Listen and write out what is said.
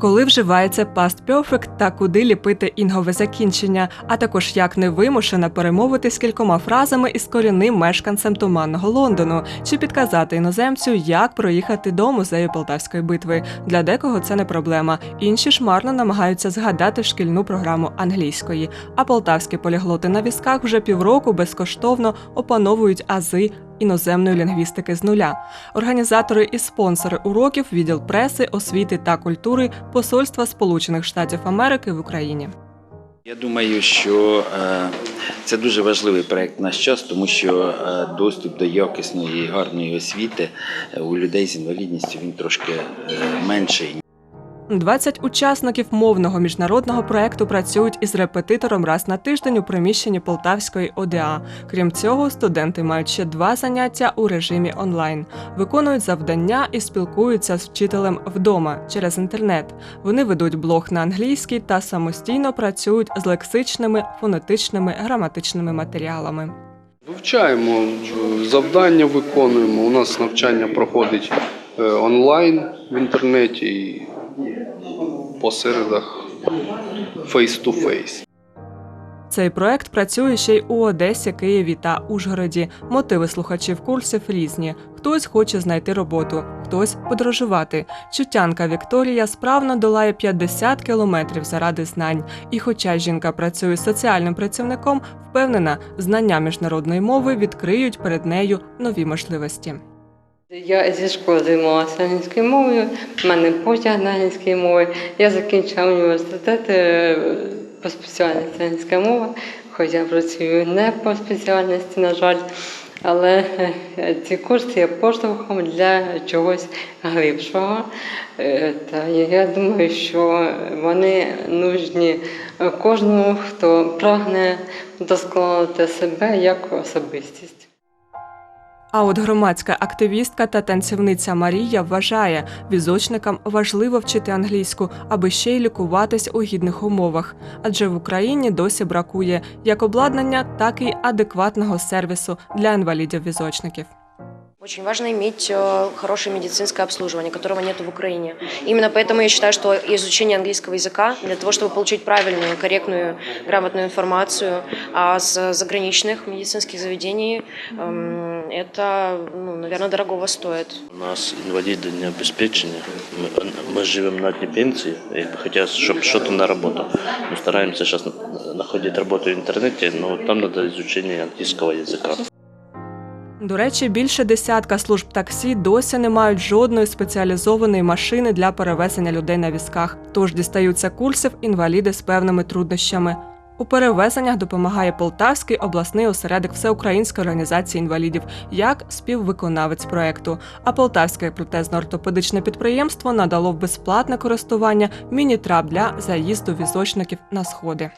Коли вживається past perfect та куди ліпити інгове закінчення, а також як невимушено з кількома фразами із корінним мешканцем туманного Лондону, чи підказати іноземцю, як проїхати до музею Полтавської битви. Для декого це не проблема. Інші ж марно намагаються згадати шкільну програму англійської. А полтавські поліглоти на візках вже півроку безкоштовно опановують ази іноземної лінгвістики з нуля. Організатори і спонсори уроків, відділ преси, освіти та культури Посольства Сполучених Штатів Америки в Україні. Я думаю, що е, це дуже важливий проект наш час, тому що е, доступ до якісної гарної освіти е, у людей з інвалідністю він трошки менший. 20 учасників мовного міжнародного проекту працюють із репетитором раз на тиждень у приміщенні Полтавської ОДА. Крім цього, студенти мають ще два заняття у режимі онлайн, виконують завдання і спілкуються з вчителем вдома через інтернет. Вони ведуть блог на англійській та самостійно працюють з лексичними, фонетичними, граматичними матеріалами. Вивчаємо завдання, виконуємо. У нас навчання проходить е, онлайн в інтернеті по середах face-to-face. Цей проект працює ще й у Одесі, Києві та Ужгороді. Мотиви слухачів курсів різні. Хтось хоче знайти роботу, хтось подорожувати. Чутянка Вікторія справно долає 50 кілометрів заради знань. І хоча жінка працює соціальним працівником, впевнена, знання міжнародної мови відкриють перед нею нові можливості. Я зі школи займалася англійською мовою, в мене потяг на англійській мові. Я закінчила університет е, по спеціальності англійська мова, хоча працюю не по спеціальності, на жаль. Але е, ці курси є поштовхом для чогось глибшого. Е, Та я думаю, що вони нужні кожному, хто прагне вдосконалити себе як особистість. А от громадська активістка та танцівниця Марія вважає, візочникам важливо вчити англійську, аби ще й лікуватись у гідних умовах. Адже в Україні досі бракує як обладнання, так і адекватного сервісу для інвалідів-візочників. Очень важно иметь э, хорошее медицинское обслуживание, которого нет в Украине. Именно поэтому я считаю, что изучение английского языка для того, чтобы получить правильную, корректную, грамотную информацию а с заграничных медицинских заведений, эм, это, ну, наверное, дорогого стоит. У нас инвалиды не обеспечены. Мы, мы живем на одни пенсии, и хотят, чтобы что-то на работу. Мы стараемся сейчас находить работу в интернете, но там надо изучение английского языка. До речі, більше десятка служб таксі досі не мають жодної спеціалізованої машини для перевезення людей на візках, тож дістаються курсів інваліди з певними труднощами. У перевезеннях допомагає Полтавський обласний осередок Всеукраїнської організації інвалідів як співвиконавець проекту. А Полтавське протезно-ортопедичне підприємство надало безплатне користування міні-трап для заїзду візочників на сходи.